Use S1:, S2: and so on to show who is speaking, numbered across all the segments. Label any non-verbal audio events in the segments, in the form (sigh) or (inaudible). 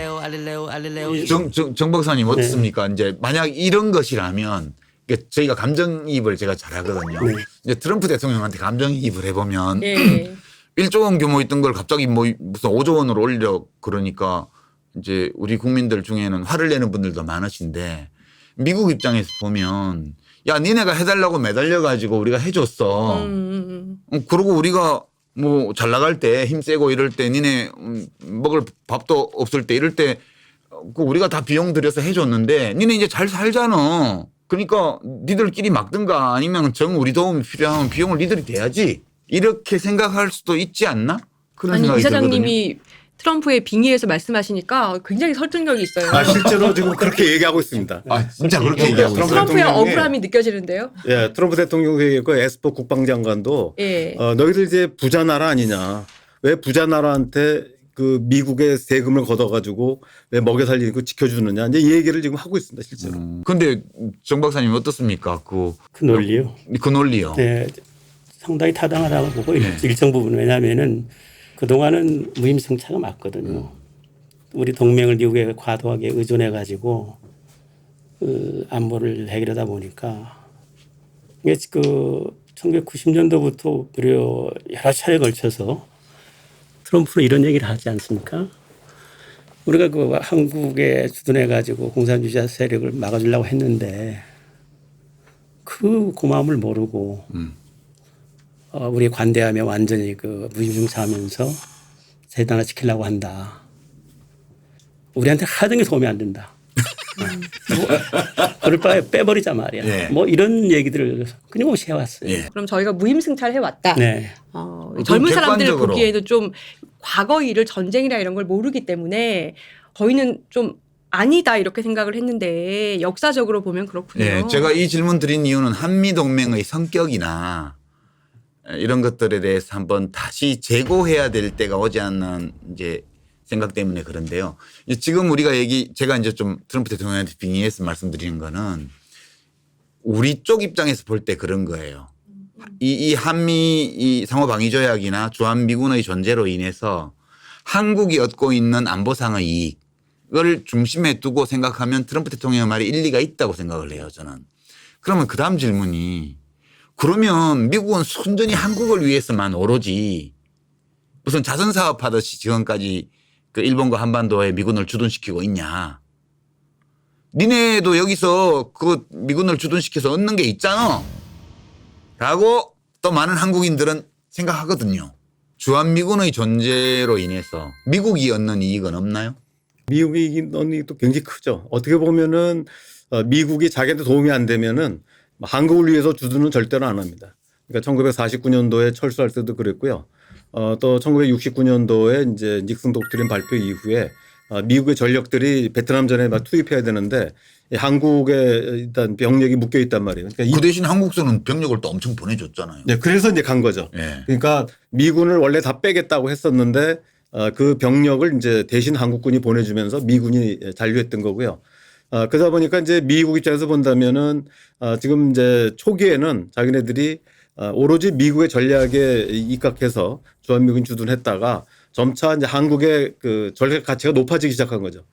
S1: 알릴레오 알릴레오 알릴레오
S2: 정, 정, 정 박사님 어떻습니까? 이제 만약 이런 것이라면 이게 저희가 감정이입을 제가 잘하거든요.
S3: 네.
S2: 이제 트럼프 대통령한테 감정이입을 해보면
S4: 예. (clears throat)
S2: 1조 원 규모 있던 걸 갑자기 뭐 무슨 5조 원으로 올려 그러니까 이제 우리 국민들 중에는 화를 내는 분들도 많으신데 미국 입장에서 보면 야 니네가 해달라고 매달려 가지고 우리가 해줬어.
S4: 음,
S2: 음, 그러고 우리가 뭐 잘 나갈 때 힘 세고 이럴 때 니네 음, 먹을 밥도 없을 때 이럴 때 어, 그 우리가 다 비용 들여서 해줬는데 니네 이제 잘 살잖아. 그러니까 니들끼리 막든가 아니면 정 우리 도움이 필요하면 비용을 니들이 대야지. 이렇게 생각할 수도 있지 않나? 그런
S4: 아니
S2: 생각이
S4: 이사장님이 트럼프의 빙의에서 말씀하시니까 굉장히 설득력이 있어요.
S3: 아, 실제로 지금 그렇게 얘기하고 있습니다.
S2: 아 진짜 그렇게
S3: 예,
S2: 얘기하고 있어요.
S4: 트럼프의
S3: 대통령이-
S4: 억울함이 느껴지는데요.
S3: 예, 트럼프 대통령이 그 에스퍼 국방장관도
S4: 예.
S3: 어, 너희들 이제 부자 나라 아니냐. 왜 부자 나라한테 그 미국의 세금을 걷어가지고 왜 먹여 살리고 지켜주느냐. 이제 이 얘기를 지금 하고 있습니다, 실제로.
S2: 음, 근데 정 박사님 어떻습니까? 그,
S5: 그 논리요.
S2: 그 논리요.
S5: 네, 상당히 타당하다고 보고 일-
S2: 네.
S5: 일정 부분 왜냐하면은 그 동안은 무임승차가 맞거든요. 우리 동맹을 미국에 과도하게 의존해 가지고 그 안보를 해결하다 보니까 이게 그 1990년도부터 무려 여러 차례 걸쳐서 트럼프로 이런 얘기를 하지 않습니까? 우리가 그 한국에 주둔해 가지고 공산주의자 세력을 막아주려고 했는데 그 고마움을 모르고 어, 우리 관대하며 완전히 그 무임승차하면서 세단을 지키려고 한다. 우리한테 하등 게 도움이 안 된다. 뭐, 그럴 바에 빼버리자 말이야.
S2: 예.
S5: 뭐 이런 얘기들을 끊임없이 해왔어요.
S2: 예.
S4: 그럼 저희가 무임승차를 해왔다.
S5: 네.
S4: 어, 젊은 사람들. 보기에도 좀 과거 일을 전쟁이라 이런 걸 모르기 때문에 저희는 좀 아니다 이렇게 생각을 했는데 역사적으로 보면 그렇군요.
S2: 예, 제가 이 질문 드린 이유는 한미 동맹의 성격이나 이런 것들에 대해서 한번 다시 재고해야 될 때가 오지 않는 이제 생각 때문에 그런데요. 이 지금 우리가 얘기 제가 이제 좀 트럼프 대통령한테 빙의해서 말씀드리는 거는 우리 쪽 입장에서 볼 때 그런 거예요. 이, 이 한미 이 상호 방위 조약이나 주한 미군의 존재로 인해서 한국이 얻고 있는 안보상의 이익을 중심에 두고 생각하면 트럼프 대통령의 말이 일리가 있다고 생각을 해요, 저는. 그러면 그 다음 질문이 그러면 미국은 순전히 한국을 위해서만 오로지 무슨 자선 사업 하듯이 지금까지 그 일본과 한반도에 미군을 주둔시키고 있냐. 니네도 여기서 그 미군을 주둔시켜서 얻는 게 있잖아. 라고 또 많은 한국인들은 생각하거든요. 주한미군의 존재로 인해서 미국이 얻는 이익은 없나요?
S3: 미국이 이익은 이익도 굉장히 크죠. 어떻게 보면은 어, 미국이 자기한테 도움이 안 되면은 한국을 위해서 주둔은 절대로 안 합니다. 그러니까 1949년도에 철수할 때도 그랬고요. 어, 또 1969년도에 이제 닉슨 독트린 발표 이후에 어, 미국의 전력들이 베트남전에 막 투입해야 되는데 이 한국에 일단 병력이 묶여 있단 말이에요. 그러니까 이-
S2: 그 대신 한국서는 병력을 또 엄청 보내줬잖아요.
S3: 네, 그래서 이제 간 거죠.
S2: 예.
S3: 그러니까 미군을 원래 다 빼겠다고 했었는데 어, 그 병력을 이제 대신 한국군이 보내주면서 미군이 잔류했던 거고요. 어, 그러다 보니까 이제 미국 입장에서 본다면은 어, 지금 이제 초기에는 자기네들이 어, 오로지 미국의 전략에 입각해서 주한미군 주둔했다가 점차 이제 한국의 그 전략 가치가 높아지기 시작한 거죠.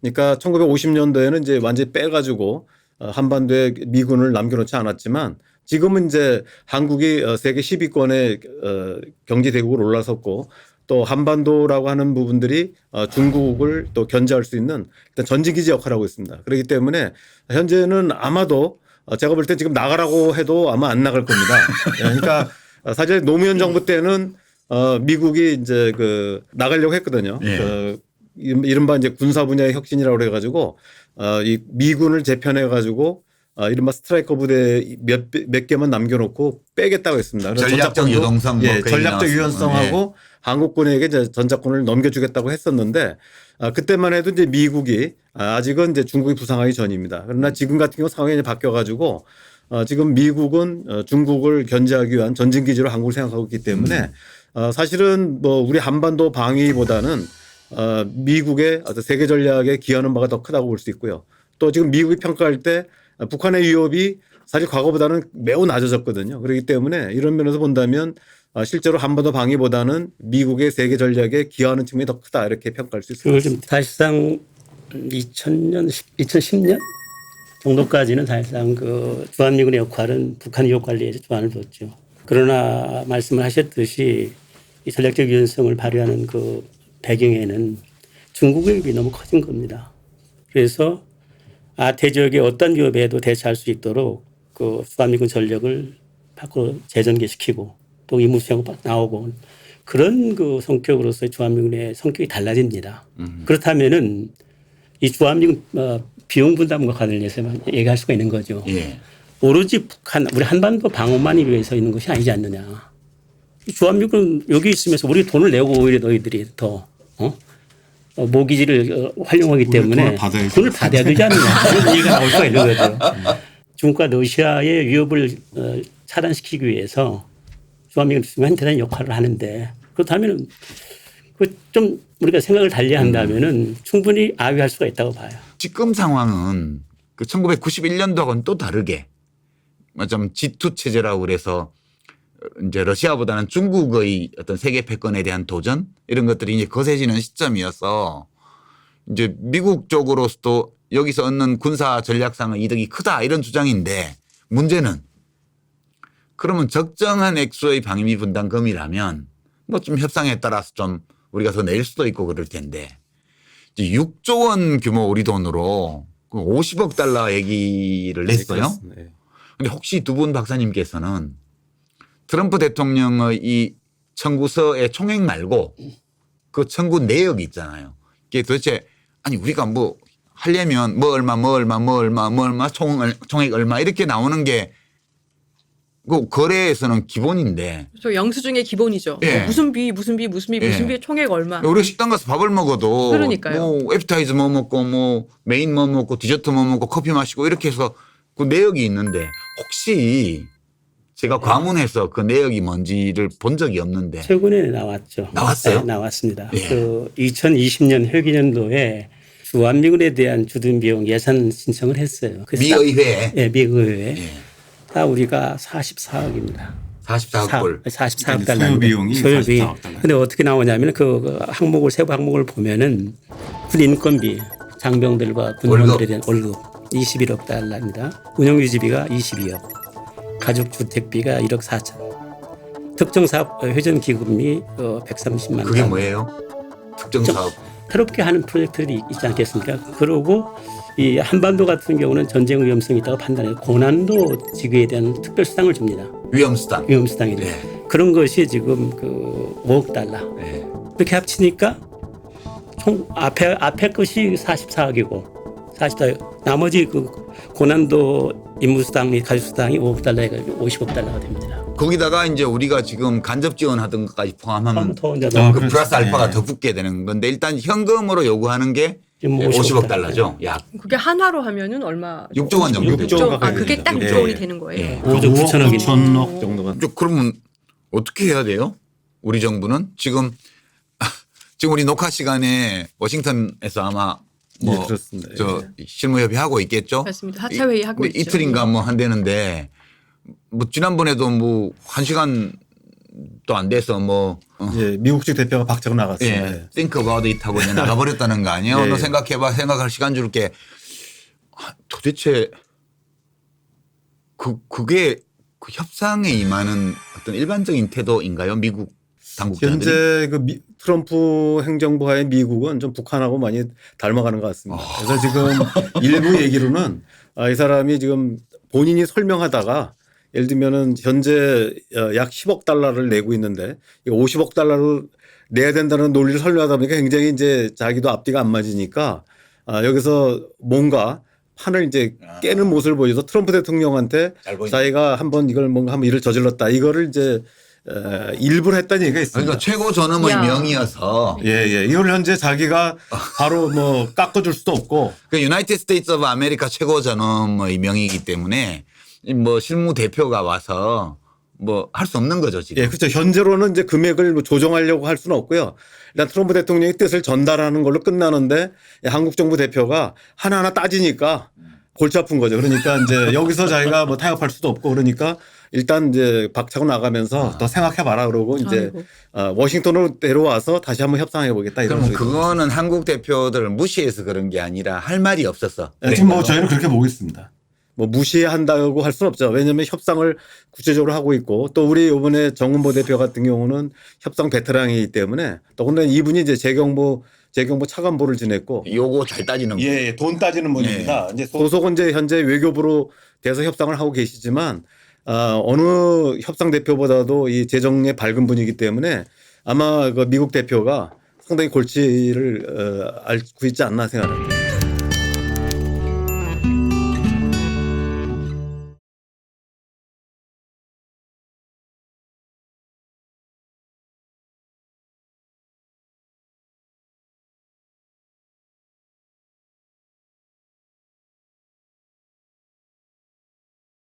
S3: 그러니까 1950년도에는 이제 완전히 빼가지고 어, 한반도에 미군을 남겨놓지 않았지만 지금은 이제 한국이 어, 세계 10위권의 어, 경제 대국으로 올라섰고 또 한반도라고 하는 부분들이 어, 중국을 또 견제할 수 있는 일단 전지기지 역할을 하고 있습니다. 그렇기 때문에 현재는 아마도 어, 제가 볼 때 지금 나가라고 해도 아마 안 나갈 겁니다. 예, 그러니까 어, 사실 노무현 정부 때는 어, 미국이 이제 그 나가려고 했거든요.
S2: 예.
S3: 그 이른바 이제 군사 분야의 혁신이라고 그래가지고 어, 이 미군을 재편해가지고 어, 이른바 스트라이커 부대 몇, 몇 개만 남겨놓고 빼겠다고 했습니다.
S2: 전략적 유동성 뭐
S3: 예, 전략적. 유연성하고 한국군에게 이제 전작권을 넘겨주겠다고 했었는데 아, 그때만 해도 이제 미국이 아, 아직은 이제 중국이 부상하기 전입니다. 그러나 지금 같은 경우 상황이 이제 바뀌어가지고 어, 지금 미국은 어, 중국을 견제하기 위한 전진 기지로 한국을 생각하고 있기 때문에 어, 사실은 뭐 우리 한반도 방위보다는 어, 미국의 세계 전략에 기여하는 바가 더 크다고 볼 수 있고요. 또 지금 미국이 평가할 때 어, 북한의 위협이 사실 과거보다는 매우 낮아졌거든요. 그렇기 때문에 이런 면에서 본다면 아, 실제로 한반도 방위보다는 미국의 세계 전략에 기여하는 측면이 더 크다 이렇게 평가할 수
S5: 그걸 좀
S3: 같습니다.
S5: 사실상 2000년, 2010년 정도까지는 사실상 그 주한미군의 역할은 북한 유혹 관리에 주안을 뒀죠. 그러나 말씀을 하셨듯이 이 전략적 유연성을 발휘하는 그 배경에는 중국의 위협이 너무 커진 겁니다. 그래서 아태 지역의 어떤 위협에도 대처할 수 있도록 그 주한미군 전력을 밖으로 재전개시키고 또 임무 수행하고 나오고 그런 그 성격으로서 주한미군의 성격이 달라집니다. 그렇다면은 이 주한미군 어, 비용 분담과 관련해서만 얘기할 수가 있는 거죠.
S2: 예.
S5: 오로지 북한 우리 한반도 방어만이 위해서 있는 것이 아니지 않느냐. 주한미군 여기 있으면서 우리 돈을 내고 오히려 너희들이 더 어? 어, 모기지를 어, 활용하기 때문에
S3: 돈을 받아야
S5: 되지 않느냐. (laughs) 이런 얘기가 나올 수가 있는 거죠. 중국과 러시아의 위협을 어, 차단시키기 위해서 주한미군이 대단히 역할을 하는데 그렇다면 그좀 우리가 생각을 달리 한다면은 충분히 아위할 수가 있다고 봐요.
S2: 지금 상황은 그 1991년도하고는 또 다르게 좀 G2 체제라고 그래서 이제 러시아보다는 중국의 어떤 세계 패권에 대한 도전 이런 것들이 이제 거세지는 시점이어서 이제 미국 쪽으로서도 여기서 얻는 군사 전략상의 이득이 크다 이런 주장인데 문제는 그러면 적정한 액수의 방위비 분담금이라면 뭐 좀 협상에 따라서 좀 우리가 더 낼 수도 있고 그럴 텐데 이제 6조 원 규모 우리 돈으로 그 50억 달러 얘기를 냈어요.
S3: 네.
S2: 근데 혹시 두 분 박사님께서는 트럼프 대통령의 이 청구서의 총액 말고 그 청구 내역이 있잖아요. 이게 도대체 아니 우리가 뭐 하려면 뭐 얼마 뭐 얼마 뭐 얼마 뭐 얼마 총, 총액 얼마 이렇게 나오는 게 그 거래에서는 기본인데
S4: 저 영수증의 기본이죠.
S2: 예.
S4: 뭐 무슨 비 무슨 비 무슨 비 무슨
S2: 예.
S4: 비 총액 얼마.
S2: 우리가 식당 가서 밥을 먹어도
S4: 그러니까요.
S2: 뭐 애프타이즈 뭐 먹고 뭐 메인 뭐 먹고 디저트 뭐 먹고 커피 마시고 이렇게 해서 그 내역이 있는데 혹시 제가 과문해서 그 내역이 뭔지를 본 적이 없는데
S5: 최근에 나왔죠.
S2: 나왔어요?
S5: 네, 나왔습니다.
S2: 예.
S5: 그 2020년 회기년도에 주한미군에 대한 주둔 비용 예산 신청을 했어요. 딱-
S2: 미의회
S5: 예, 미 의회.
S2: 예.
S5: 다 우리가 44억입니다.
S2: 44억 불
S5: 44억
S3: 그러니까
S5: 달러.
S3: 소요 비용이
S5: 소요 비용.
S3: 44억 달러.
S5: 근데 어떻게 나오냐면 그, 그 항목을 세부 항목을 보면은 군 인건비 장병들과 군원들에 대한 월급 21억 달러입니다. 운영 유지비가 22억. 가족 주택비가 1억 4천. 특정 사업 회전 기금이 어, 130만
S2: 그게. 뭐예요? 특정
S5: 좀-
S2: 사업
S5: 새롭게 하는 프로젝트들이 있지 않겠습니까? 그러고 이 한반도 같은 경우는 전쟁 위험성이 있다고 판단해서 고난도 지구에 대한 특별 수당을 줍니다.
S2: 위험수당.
S5: 위험 수당이 돼.
S2: 네.
S5: 그런 것이 지금 그 5억 달러.
S2: 네.
S5: 이렇게 합치니까 총 앞에 앞에 것이 44억이고 44억 나머지 그 고난도 임무수당 및 가족수당이 5억 달러가 50억 달러가 됩니다.
S2: 거기다가 이제 우리가 지금 간접 지원하던 것까지 포함하면
S5: 더 이제
S3: 아,
S2: 그
S3: 그렇죠.
S2: 플러스 알파가
S3: 네.
S2: 더 붙게 되는 건데 일단 현금으로 요구하는 게
S5: 지금
S2: 50억,
S5: 50억
S2: 달러죠. 약
S4: 그게 한화로 하면은 얼마?
S2: 6조 원 정도 되죠.
S3: 6조
S4: 아 그게 딱
S3: 되죠.
S4: 6조 원이
S3: 예.
S4: 되는 거예요.
S2: 예.
S5: 5조 9천억이네.
S3: 9천억 정도가
S2: 그러면 어떻게 해야 돼요? 우리 정부는 지금 (laughs) 지금 우리 녹화 시간에 워싱턴에서 아마 뭐
S3: 예, 그렇습니다.
S2: 저 실무협의 하고 있겠죠.
S4: 맞습니다. 하차 회의 하고
S2: 이-
S4: 있죠.
S2: 이틀인가 뭐 한대는데 뭐 지난번에도 뭐 한 시간도 안 돼서 뭐 어,
S3: 예, 미국 측 대표가 박차고 나갔습니다.
S2: 예, think about it 하고 이제 (laughs) 나가버렸다는 거 아니에요?
S3: 예,
S2: 너
S3: 예.
S2: 생각해봐, 생각할 시간 줄게. 아, 도대체 그 그게 그 협상에 임하는 어떤 일반적인 태도인가요? 미국 당국자들이?
S3: 현재 그 미- 트럼프 행정부와의 미국은 좀 북한하고 많이 닮아가는 것 같습니다. 그래서 지금 일부 (laughs) 얘기로는 아, 이 사람이 지금 본인이 설명하다가 예를 들면은 현재 어, 약 10억 달러를 내고 있는데 이 50억 달러를 내야 된다는 논리를 설명하다 보니까 굉장히 이제 자기도 앞뒤가 안 맞으니까 아, 여기서 뭔가 판을 이제 깨는 모습을 보여서 트럼프 대통령한테. 자기가 한번 이걸 뭔가 한번 일을 저질렀다 이거를 이제 어, 일부러 했다는 얘기가 있습니다.
S2: 그러니까 최고 전엄의
S4: 야.
S2: 명이어서
S3: 예, 예. 이걸 현재 자기가 바로 뭐 깎아줄 수도 없고
S2: 그 유나이티드 스테이트 오브 아메리카 최고 전엄의 명이기 때문에 이뭐 실무 대표가 와서 뭐 할 수 없는 거죠 지금.
S3: 예, 그렇죠. 현재로는 이제 금액을 뭐 조정하려고 할 수는 없고요. 일단 트럼프 대통령의 뜻을 전달하는 걸로 끝나는데 예, 한국 정부 대표가 하나하나 따지니까 골치 아픈 거죠. 그러니까 이제 여기서 자기가 뭐 타협할 수도 없고 그러니까 일단 이제 박차고 나가면서 더 생각해봐라 그러고 이제
S4: 아이고.
S3: 어, 워싱턴으로 데려와서 다시 한번 협상해 보겠다 이런
S2: 그럼. 그거는 한국 대표들을 무시해서 그런 게 아니라 할 말이 없었어.
S3: 네, 지금 뭐 저희는 그렇게 보고 있습니다. 뭐 무시한다고 할 수는 없죠. 왜냐하면 협상을 구체적으로 하고 있고 또 우리 이번에 정은보 대표 같은 경우는 협상 베테랑이기 때문에 또 근데 이분이 이제 재경보 재경보 차관보를 지냈고
S2: 요거 잘 따지는 거.
S3: 예, 예, 돈 따지는 분입니다. 이제 소속은 이제 현재 외교부로 돼서 협상을 하고 계시지만 아, 어느 협상 대표보다도 이 재정에 밝은 분이기 때문에 아마 그 미국 대표가 상당히 골치를 어, 앓고 있지 않나 생각합니다.